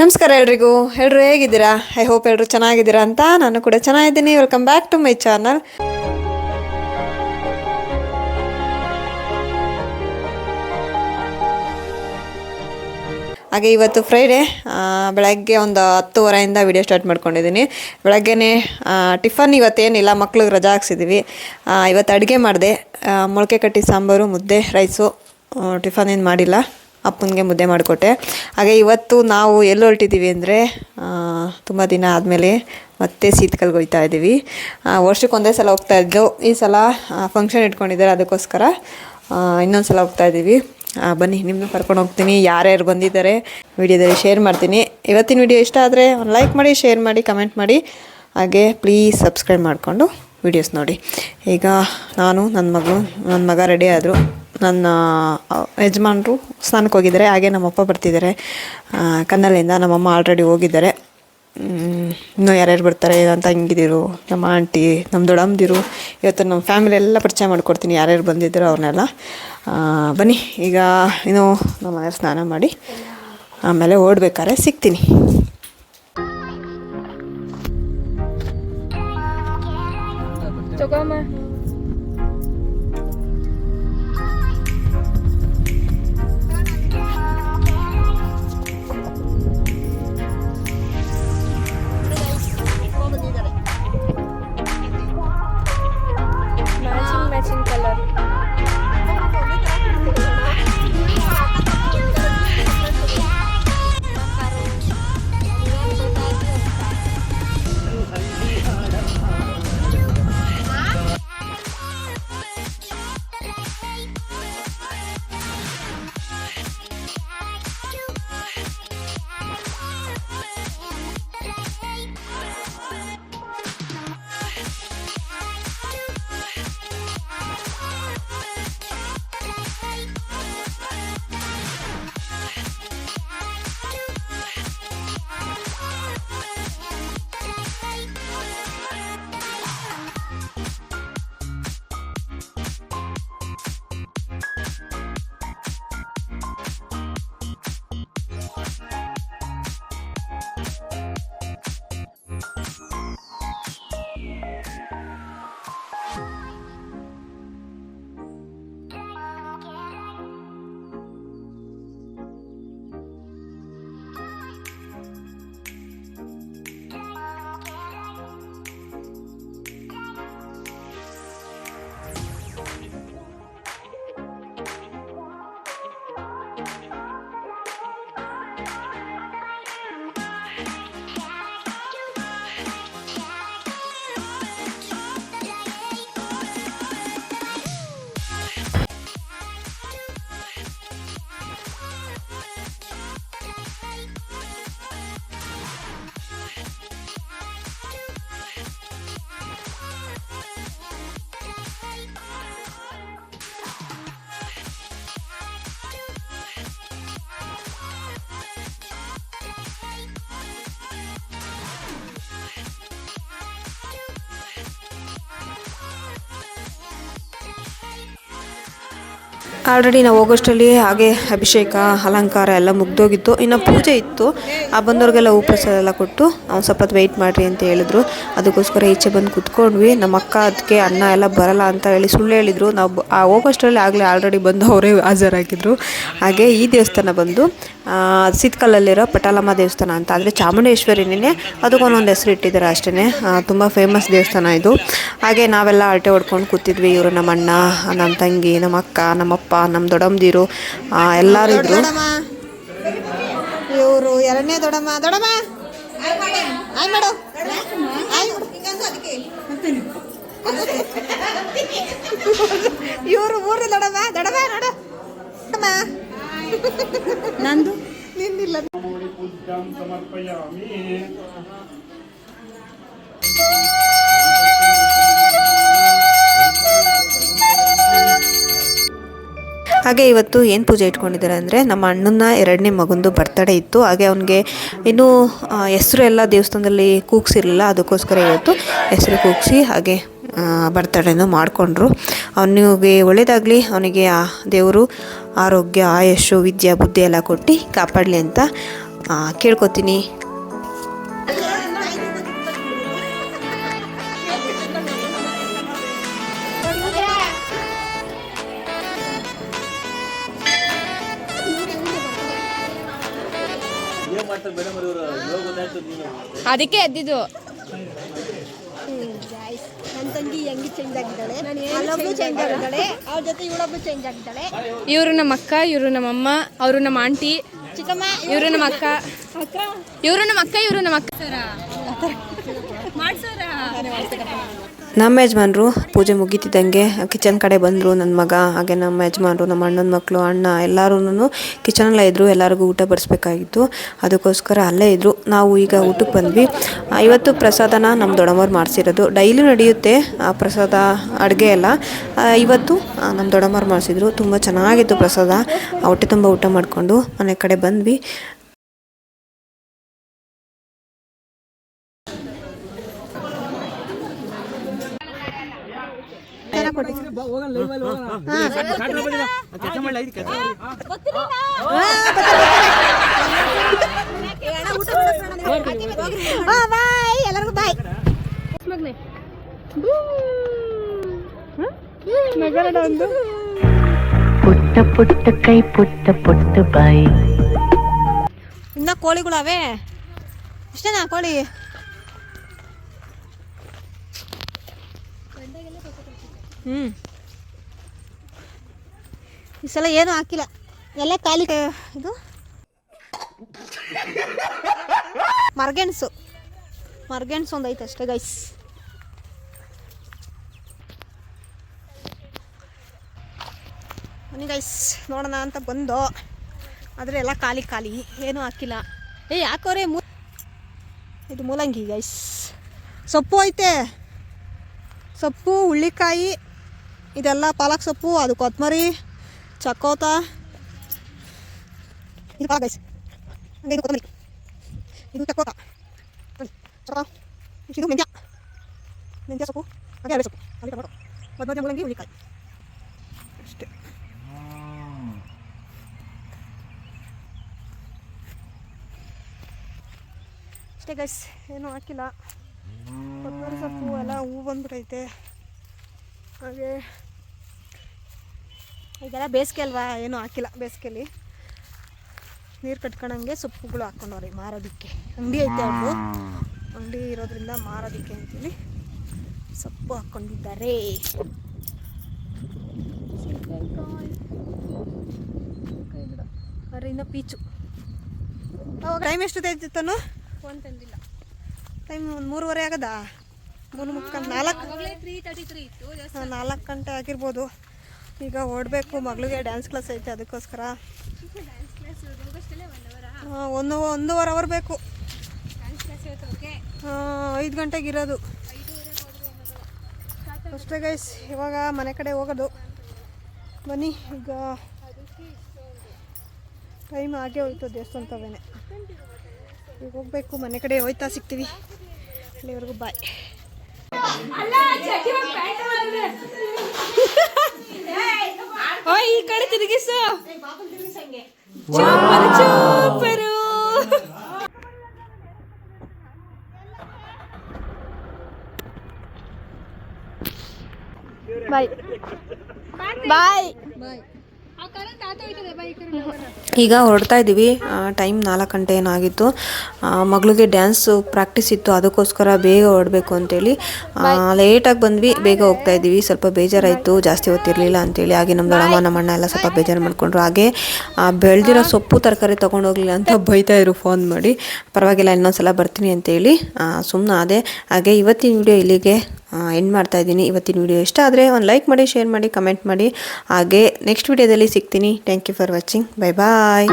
ನಮಸ್ಕಾರ ಎಲ್ರಿಗೂ. ಎಲ್ಲರೂ ಹೇಗಿದ್ದೀರಾ? ಐ ಹೋಪ್ ಎಲ್ಲರೂ ಚೆನ್ನಾಗಿದ್ದೀರಾ ಅಂತ ನಾನು ಕೂಡ ಚೆನ್ನಾಗಿದ್ದೀನಿ. Welcome back to my channel ಹಾಗೆ ಇವತ್ತು ಫ್ರೈಡೇ ಬೆಳಗ್ಗೆ ಒಂದು ಹತ್ತುವರೆಯಿಂದ ವಿಡಿಯೋ ಸ್ಟಾರ್ಟ್ ಮಾಡ್ಕೊಂಡಿದ್ದೀನಿ. ಬೆಳಗ್ಗೆನೇ ಟಿಫನ್ ಇವತ್ತೇನಿಲ್ಲ, ಮಕ್ಳಿಗೆ ರಜಾ ಹಾಕ್ಸಿದ್ದೀವಿ ಇವತ್ತು ಅಡುಗೆ ಮಾಡಿದೆ. ಮೊಳಕೆ ಕಟ್ಟಿ ಸಾಂಬಾರು, ಮುದ್ದೆ ರೈಸು ಟಿಫನ್ ಏನು ಮಾಡಿಲ್ಲ. ಅಪ್ಪನಿಗೆ ಮುದ್ದೆ ಮಾಡಿಕೊಟ್ಟೆ. ಹಾಗೆ ಇವತ್ತು ನಾವು ಎಲ್ಲಿ ಹೊರಟಿದ್ದೀವಿ ಅಂದರೆ ತುಂಬ ದಿನ ಆದಮೇಲೆ ಮತ್ತೆ ಸೀತ್ಕಲ್ಗೆ ಹೋಗ್ತಾ ಇದ್ದೀವಿ. ವರ್ಷಕ್ಕೆ ಒಂದೇ ಸಲ ಹೋಗ್ತಾ ಇದ್ದು, ಈ ಸಲ ಫಂಕ್ಷನ್ ಇಟ್ಕೊಂಡಿದ್ದಾರೆ ಅದಕ್ಕೋಸ್ಕರ ಇನ್ನೊಂದು ಸಲ ಹೋಗ್ತಾ ಇದ್ದೀವಿ. ಬನ್ನಿ ನಿಮ್ಮನ್ನು ಕರ್ಕೊಂಡು ಹೋಗ್ತೀನಿ. ಯಾರ್ಯಾರು ಬಂದಿದ್ದಾರೆ, ವಿಡಿಯೋದಲ್ಲಿ ಶೇರ್ ಮಾಡ್ತೀನಿ. ಇವತ್ತಿನ ವಿಡಿಯೋ ಇಷ್ಟ ಆದರೆ ಒಂದು ಲೈಕ್ ಮಾಡಿ ಶೇರ್ ಮಾಡಿ ಕಮೆಂಟ್ ಮಾಡಿ. ಹಾಗೆ ಪ್ಲೀಸ್ ಸಬ್ಸ್ಕ್ರೈಬ್ ಮಾಡಿಕೊಂಡು ವಿಡಿಯೋಸ್ ನೋಡಿ. ಈಗ ನಾನು ನನ್ನ ಮಗಳು ನನ್ನ ಮಗ ರೆಡಿ ಆದರು. ನನ್ನ ಯಜಮಾನರು ಸ್ನಾನಕ್ಕೆ ಹೋಗಿದ್ದಾರೆ. ಹಾಗೆ ನಮ್ಮಪ್ಪ ಬರ್ತಿದ್ದಾರೆ. ಕನ್ನಲೆಯಿಂದ ಕನ್ನಲಿಂದ ನಮ್ಮಮ್ಮ ಆಲ್ರೆಡಿ ಹೋಗಿದ್ದಾರೆ. ಇನ್ನೂ ಯಾರ್ಯಾರು ಬರ್ತಾರೆ ಅಂತ ತಂಗಿದಿರು, ನಮ್ಮ ಆಂಟಿ ನಮ್ಮ ದೊಡ್ಡಮ್ಮದಿರು, ಇವತ್ತು ನಮ್ಮ ಫ್ಯಾಮಿಲಿ ಎಲ್ಲ ಪರಿಚಯ ಮಾಡಿಕೊಡ್ತೀನಿ. ಯಾರ್ಯಾರು ಬಂದಿದ್ರು ಅವ್ರನ್ನೆಲ್ಲ. ಬನ್ನಿ, ಈಗ ಇನ್ನು ನಮ್ಮ ಮನೆಯಲ್ಲಿ ಸ್ನಾನ ಮಾಡಿ ಆಮೇಲೆ ಓಡ್ಬೇಕಾದ್ರೆ ಸಿಗ್ತೀನಿ. ತಗೊಮ್ಮ ಆಲ್ರೆಡಿ ನಾವು ಹೋಗೋಷ್ಟರಲ್ಲಿ ಹಾಗೆ ಅಭಿಷೇಕ ಅಲಂಕಾರ ಎಲ್ಲ ಮುಗ್ದೋಗಿತ್ತು. ಇನ್ನು ಪೂಜೆ ಇತ್ತು. ಆ ಬಂದವ್ರಿಗೆಲ್ಲ ಹೂ ಎಲ್ಲ ಕೊಟ್ಟು ಅವ್ನು ಸ್ವಲ್ಪ ಹೊತ್ತು ವೆಯ್ಟ್ ಮಾಡಿರಿ ಅಂತ ಹೇಳಿದ್ರು. ಅದಕ್ಕೋಸ್ಕರ ಈಚೆ ಬಂದು ಕುತ್ಕೊಂಡ್ವಿ. ನಮ್ಮ ಅಕ್ಕ ಅದಕ್ಕೆ ಅನ್ನ ಎಲ್ಲ ಬರಲ್ಲ ಅಂತ ಹೇಳಿ ಸುಳ್ಳು ಹೇಳಿದರು. ನಾವು ಆ ಹೋಗೋಷ್ಟರಲ್ಲಿ ಆಗಲೇ ಆಲ್ರೆಡಿ ಬಂದು ಅವರೇ ಹಾಜರಾಗಿದ್ದರು ಹಾಗೆ ಈ ದೇವಸ್ಥಾನ ಬಂದು ಸಿತ್ಕಲ್ಲಲ್ಲಿರೋ ಪಟಾಲಮ್ಮ ದೇವಸ್ಥಾನ ಅಂತ. ಅಂದರೆ ಚಾಮುಂಡೇಶ್ವರಿನೇ ಅದಕ್ಕೊಂದೊಂದು ಹೆಸರು ಇಟ್ಟಿದ್ದಾರೆ ಅಷ್ಟೇ ತುಂಬ ಫೇಮಸ್ ದೇವಸ್ಥಾನ ಇದು. ಹಾಗೆ ನಾವೆಲ್ಲ ಅಳಟೆ ಹೊಡ್ಕೊಂಡು ಕೂತಿದ್ವಿ. ಇವರು ನಮ್ಮ ಅಣ್ಣ ನಮ್ಮ ತಂಗಿ ನಮ್ಮ ಅಕ್ಕ ನಮ್ಮಪ್ಪ ನಮ್ಮ ದೊಡ್ಡಮ್ಮದಿರು ಎಲ್ಲರೂ ಇದ್ರು. ಅವರು ಎರಡನೇ ದೊಡಮ್ಮ. ದೊಡಮ್ಮ? ಇವರು ಮೂರು ದೊಡಮ್ಮ. ದೊಡಮ್ಮ ನೋಡು. ನಂದು? ನಿನ್ನಿಲ್ಲ. ಸಮರ್ಪಯಾಮಿ. ಹಾಗೆ ಇವತ್ತು ಏನು ಪೂಜೆ ಇಟ್ಕೊಂಡಿದ್ದಾರೆ ಅಂದರೆ ನಮ್ಮ ಅಣ್ಣನ ಎರಡನೇ ಮಗಂದು ಬರ್ತಡೇ ಇತ್ತು. ಹಾಗೆ ಅವನಿಗೆ ಇನ್ನೂ ಹೆಸರು ಎಲ್ಲ ದೇವಸ್ಥಾನದಲ್ಲಿ ಕೂಗ್ಸಿರಲಿಲ್ಲ. ಅದಕ್ಕೋಸ್ಕರ ಇವತ್ತು ಹೆಸರು ಕೂಗಿಸಿ ಹಾಗೆ ಬರ್ತಡೇನೂ ಮಾಡಿಕೊಂಡ್ರು. ಅವನಿಗೆ ಒಳ್ಳೆಯದಾಗಲಿ ಅವನಿಗೆ ಆ ದೇವರು ಆರೋಗ್ಯ, ಆಯಸ್ಸು, ವಿದ್ಯಾ, ಬುದ್ಧಿ ಎಲ್ಲ ಕೊಟ್ಟು ಕಾಪಾಡಲಿ ಅಂತ ಕೇಳ್ಕೊತೀನಿ. ಅದಕ್ಕೆ ಎದ್ದಿದ್ದು. ನನ್ನ ತಂಗಿ ಹೆಂಗೆ ಚೇಂಜ್ ಆಗಿದ್ದಾಳೆ? ಅಲ್ಲೊಬ್ಳು ಚೇಂಜ್ ಆಗಿದ್ದಾಳೆ ಅವ್ರ ಜೊತೆ ಇವಳೊಬ್ಳು ಚೇಂಜ್ ಆಗಿದ್ದಾಳೆ. ಇವರು ನಮ್ಮ ಅಕ್ಕ ಇವರು ನಮ್ಮ ಅಮ್ಮ ಅವರು ನಮ್ಮ ಆಂಟಿ ಚಿಕ್ಕಮ್ಮ ಇವರು ನಮ್ಮ ಅಕ್ಕ. ಇವರು ನಮ್ಮ ಅಕ್ಕ ಇವರು ನಮ್ಮ ಅಕ್ಕ ಮಾಡ್ಸಾರ? ನಮ್ಮ ಯಜಮಾನ್ರು ಪೂಜೆ ಮುಗೀತಿದ್ದಂಗೆ ಕಿಚನ್ ಕಡೆ ಬಂದರು ನನ್ನ ಮಗ, ಹಾಗೆ ನಮ್ಮ ಯಜಮಾನ್ರು, ನಮ್ಮ ಅಣ್ಣನ ಮಕ್ಕಳು ಅಣ್ಣ ಎಲ್ಲರೂ ಕಿಚನಲ್ಲೇ ಇದ್ದರು ಎಲ್ಲರಿಗೂ ಊಟ ಬಡಿಸ್ಬೇಕಾಗಿತ್ತು. ಅದಕ್ಕೋಸ್ಕರ ಅಲ್ಲೇ ಇದ್ದರು ನಾವು ಈಗ ಊಟಕ್ಕೆ ಬಂದ್ವಿ. ಇವತ್ತು ಪ್ರಸಾದನ ನಮ್ಮ ದೊಡ್ಡಮ್ಮವ್ರು ಮಾಡಿಸಿರೋದು. ಡೈಲಿ ನಡೆಯುತ್ತೆ ಆ ಪ್ರಸಾದ ಅಡುಗೆ ಎಲ್ಲ. ಇವತ್ತು ನಮ್ಮ ದೊಡ್ಡಮ್ಮವ್ರು ಮಾಡಿಸಿದ್ರು. ತುಂಬ ಚೆನ್ನಾಗಿತ್ತು ಪ್ರಸಾದ. ಹೊಟ್ಟೆ ತುಂಬ ಊಟ ಮಾಡಿಕೊಂಡು ಮನೆ ಕಡೆ ಬಂದ್ವಿ. ಬಾಯ್ ಎಲ್ಲರಿಗೂ ಬಾಯ್ ಪುಟ್ಟ ಪುಟ್ಟ ಕೈ ಪುಟ್ಟ ಪುಟ್ಟ ಬಾಯಿ. ಇನ್ನ ಕೋಳಿಗಳವೇ? ಇಷ್ಟನಾ ಕೋಳಿ? ಹ್ಞೂ ಈ ಸಲ ಏನೂ ಹಾಕಿಲ್ಲ. ಎಲ್ಲ ಖಾಲಿ ಇದು? ಮರ್ಗೆಣಸು. ಮರ್ಗೆಣಸು ಒಂದು ಐತೆ ಅಷ್ಟೇ ಗೈಸ್ ಬನ್ನಿ ಗೈಸ್ ನೋಡೋಣ ಅಂತ ಬಂದು. ಆದರೆ ಎಲ್ಲ ಖಾಲಿ ಖಾಲಿ. ಏನೂ ಹಾಕಿಲ್ಲ. ಏ ಯಾಕೋರೆ ಮೂ ಇದು ಮೂಲಂಗಿ ಗೈಸ್ ಸೊಪ್ಪು ಐತೆ. ಸೊಪ್ಪು, ಹುಳ್ಳಿಕಾಯಿ ಇದೆಲ್ಲ ಪಾಲಕ್ ಸೊಪ್ಪು ಅದು ಕೊತ್ತಂಬರಿ ಚಕೋತ ಇದು ಪಾಲಕ್ ಗೈಸ್ ಹಂಗೆ ಇದು ಕೊತ್ತಂಬರಿ ಇದು ಚಕೋತ ನೋಡಿ, ಚಕ್ಕೋತ. ಇದು ಮೆಂತ್ಯ. ಮೆಂತ್ಯ ಸೊಪ್ಪು ಹಾಗೆ ಅರೆ ಸೊಪ್ಪು. ಹಾಗೆ ಟೊಮೊಟೊ. ಮಧ್ಯ ಮೂಲಂಗಿ ಹುಳ್ಳಿಕಾಯಿ ಅಷ್ಟೇ. ಅಷ್ಟೇ ಗೈಸ್ ಏನೂ ಹಾಕಿಲ್ಲ. ಕೊತ್ತಂಬರಿ ಸೊಪ್ಪು ಎಲ್ಲ ಹೂ ಬಂದ್ಬಿಟ್ಟೈತೆ ಹಾಗೆ ಈಗೆಲ್ಲ ಬೇಸಿಗೆ ಅಲ್ವಾ ಏನು ಹಾಕಿಲ್ಲ ಬೇಸಿಗೆಲಿ. ನೀರು ಕಟ್ಕೊಳಂಗೆ ಸೊಪ್ಪುಗಳು ಹಾಕೊಂಡವ್ರಿ ಮಾರೋದಕ್ಕೆ. ಅಂಗಡಿ ಐತೆ ಅವರು ಅಂಗಡಿ ಇರೋದ್ರಿಂದ ಮಾರೋದಕ್ಕೆ ಅಂತೇಳಿ ಸೊಪ್ಪು ಹಾಕ್ಕೊಂಡಿದ್ದಾರೆ ಅದರಿಂದ ಪೀಚು. ಟೈಮ್ ಎಷ್ಟು ತಂದಿಲ್ಲ. ಟೈಮ್ ಒಂದು ಮೂರುವರೆ ಆಗದಾ? ಮೂರು ಮುಕ್ಕಾಲು ನಾಲ್ಕು. ನಾಲ್ಕು ಗಂಟೆ ಆಗಿರ್ಬೋದು. ಈಗ ಓಡಬೇಕು ಮಗಳಿಗೆ ಡ್ಯಾನ್ಸ್ ಕ್ಲಾಸ್ ಐತೆ ಅದಕ್ಕೋಸ್ಕರ. ಒಂದು ಒಂದೂವರೆ ಅವರ್ ಬೇಕು. ಐದು ಗಂಟೆಗೆ ಇರೋದು. ಅಷ್ಟೇ ಗೈಸ್ ಇವಾಗ ಮನೆ ಕಡೆ ಹೋಗೋದು. ಬನ್ನಿ ಈಗ ಟೈಮ್ ಆಗೇ ಹೋಯ್ತು ದೇವಸ್ಥಾನ ತವೇನೆ ಈಗ ಹೋಗ್ಬೇಕು ಮನೆ ಕಡೆ ಹೋಯ್ತಾ ಸಿಗ್ತೀವಿ. ಅಲ್ಲಿವರೆಗೂ ಬಾಯ್ ಓ ಈ ಕಡೆ ತಿರುಗಿಸು. ಚೂಪರು. ಚೂಪರು ಬಾಯ್ ಬಾಯ್ ಈಗ ಹೊರಡ್ತಾ ಇದ್ದೀವಿ. ಟೈಮ್ ನಾಲ್ಕು ಗಂಟೆ ಏನಾಗಿತ್ತು. ಮಗಳಿಗೆ ಡ್ಯಾನ್ಸ್ ಪ್ರಾಕ್ಟೀಸ್ ಇತ್ತು. ಅದಕ್ಕೋಸ್ಕರ ಬೇಗ ಹೊರಡಬೇಕು ಅಂತೇಳಿ. ಲೇಟಾಗಿ ಬಂದ್ವಿ. ಬೇಗ ಹೋಗ್ತಾ ಇದ್ದೀವಿ. ಸ್ವಲ್ಪ ಬೇಜಾರಾಯಿತು. ಜಾಸ್ತಿ ಹೊತ್ತಿರಲಿಲ್ಲ ಅಂತೇಳಿ. ಹಾಗೆ ನಮ್ಮ ದೊಡ್ಡಮ್ಮ ನಮ್ಮ ಅಣ್ಣ ಎಲ್ಲ ಸ್ವಲ್ಪ ಬೇಜಾರು ಮಾಡಿಕೊಂಡ್ರು. ಹಾಗೆ ಬೆಳೆದಿರೋ ಸೊಪ್ಪು ತರಕಾರಿ ತೊಗೊಂಡೋಗ್ಲಿಲ್ಲ ಅಂತ ಬೈತಾ ಇದ್ರು ಫೋನ್ ಮಾಡಿ. ಪರವಾಗಿಲ್ಲ, ಇನ್ನೊಂದ್ಸಲ ಬರ್ತೀನಿ ಅಂತೇಳಿ. ಸುಮ್ಮನೆ ಅದೇ. ಹಾಗೆ ಇವತ್ತಿನ ವಿಡಿಯೋ ಇಲ್ಲಿಗೆ ಎಂಡ್ ಮಾಡ್ತಾ ಇದ್ದೀನಿ. ಇವತ್ತಿನ ವಿಡಿಯೋ ಇಷ್ಟ ಆದರೆ ಒಂದು ಲೈಕ್ ಮಾಡಿ ಶೇರ್ ಮಾಡಿ ಕಮೆಂಟ್ ಮಾಡಿ. ಹಾಗೆ ನೆಕ್ಸ್ಟ್ ವಿಡಿಯೋದಲ್ಲಿ ಸಿಗ್ತೀನಿ. Thank you for watching bye bye